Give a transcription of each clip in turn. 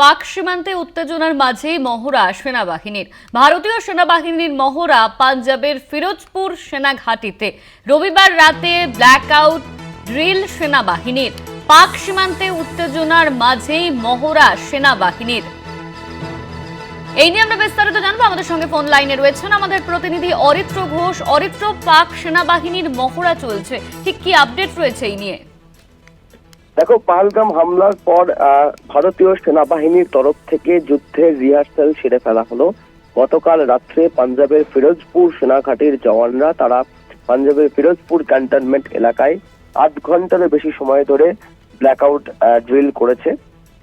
পাক সীমান্তে উত্তেজনার মাঝেই মহড়া সেনাবাহিনীর। ভারতীয় সেনাবাহিনীর মহড়া পাঞ্জাবের ফিরোজপুর সেনাঘাটিতে। রবিবার রাতে ব্ল্যাক আউট ড্রিল সেনাবাহিনীর। পাক সীমান্তে উত্তেজনার মাঝেই মহড়া সেনাবাহিনীর। এই নিয়ে আমরা বিস্তারিত জানব। আমাদের সঙ্গে ফোন লাইনে রয়েছেন আমাদের প্রতিনিধি অরিত্র ঘোষ। অরিত্র, পাক সেনাবাহিনীর মহড়া চলছে। ঠিক কি আপডেট রয়েছে এই নিয়ে? দেখো, পাহলগাম হামলার পর ভারতীয় সেনাবাহিনীর তরফ থেকে যুদ্ধের রিহার্সাল সেরে ফেলা হলো। গতকাল রাত্রে পাঞ্জাবের ফিরোজপুর সেনাঘাটির জওয়ানরা তারা পাঞ্জাবের ফিরোজপুর ক্যান্টনমেন্ট এলাকায় আধ ঘন্টারও বেশি সময় ধরে ব্ল্যাকআউট ড্রিল করেছে।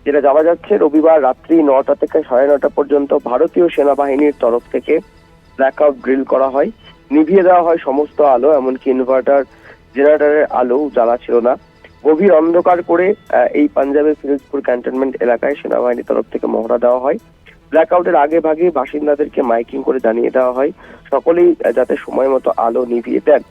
যেটা জানা যাচ্ছে, রবিবার রাত্রি নটা থেকে সাড়ে নটা পর্যন্ত ভারতীয় সেনাবাহিনীর তরফ থেকে ব্ল্যাকআউট, ড্রিল করা হয়। নিভিয়ে দেওয়া হয় সমস্ত আলো, এমনকি ইনভার্টার, জেনারেটরের আলো জ্বালা ছিল না। গভীর অন্ধকার করে এই পাঞ্জাবের ফিরোজপুর ক্যান্টনমেন্ট এলাকায় সেনাবাহিনীর তরফ থেকে মহড়া দেওয়া হয়। ব্ল্যাকআউটের আগে ভাগে বাসিন্দাদেরকে মাইকিং করে জানিয়ে দেওয়া হয়। সকলেই যাতে সময় মতো আলো নিভিয়ে দেন।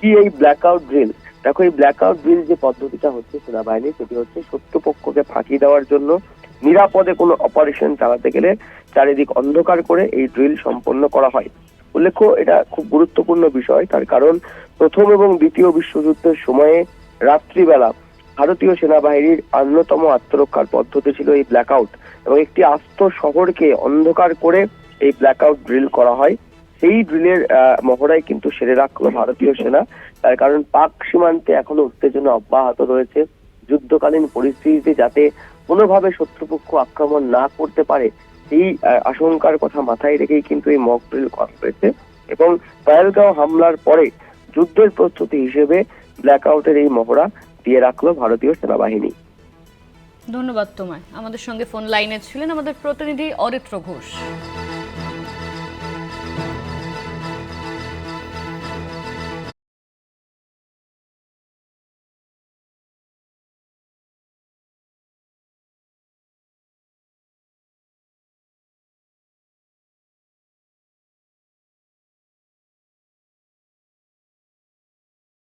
কি এই ব্ল্যাকআউট ড্রিল? দেখো, এই ব্ল্যাকআউট ড্রিল যে পদ্ধতিটা হচ্ছে সেনাবাহিনী, সেটি হচ্ছে শত্রুপক্ষকে ফাঁকি দেওয়ার জন্য নিরাপদে কোনো অপারেশন চালাতে গেলে চারিদিক অন্ধকার করে এই ড্রিল সম্পন্ন করা হয়। উল্লেখ্য, এটা খুব গুরুত্বপূর্ণ বিষয়। তার কারণ, প্রথম এবং দ্বিতীয় বিশ্বযুদ্ধের সময়ে রাত্রিবেলা ভারতীয় সেনাবাহিনীর অন্যতম আত্মরক্ষার পদ্ধতি ছিল এই ব্ল্যাকআউট এবং একটি আস্ত শহরকে অন্ধকার করে এই ব্ল্যাকআউট ড্রিল করা হয়। সেই ড্রিলের মহড়াই কিন্তু সেরে রাখল ভারতীয় সেনা। তার কারণ পাক সীমান্তে এখনও উত্তেজনা অব্যাহত রয়েছে। যুদ্ধকালীন পরিস্থিতিতে যাতে কোনোভাবে শত্রুপক্ষ আক্রমণ না করতে পারে আহ, আশঙ্কার কথা মাথায় রেখেই কিন্তু এই মক ড্রিল করা হয়েছে। এবং পয়েলগাঁও হামলার পরে যুদ্ধের প্রস্তুতি হিসেবে ব্ল্যাকআউটের এই মহড়া দিয়ে রাখল ভারতীয় সেনাবাহিনী। ধন্যবাদ তোমায়। আমাদের সঙ্গে ফোন লাইনে ছিলেন আমাদের প্রতিনিধি অরিত্র ঘোষ।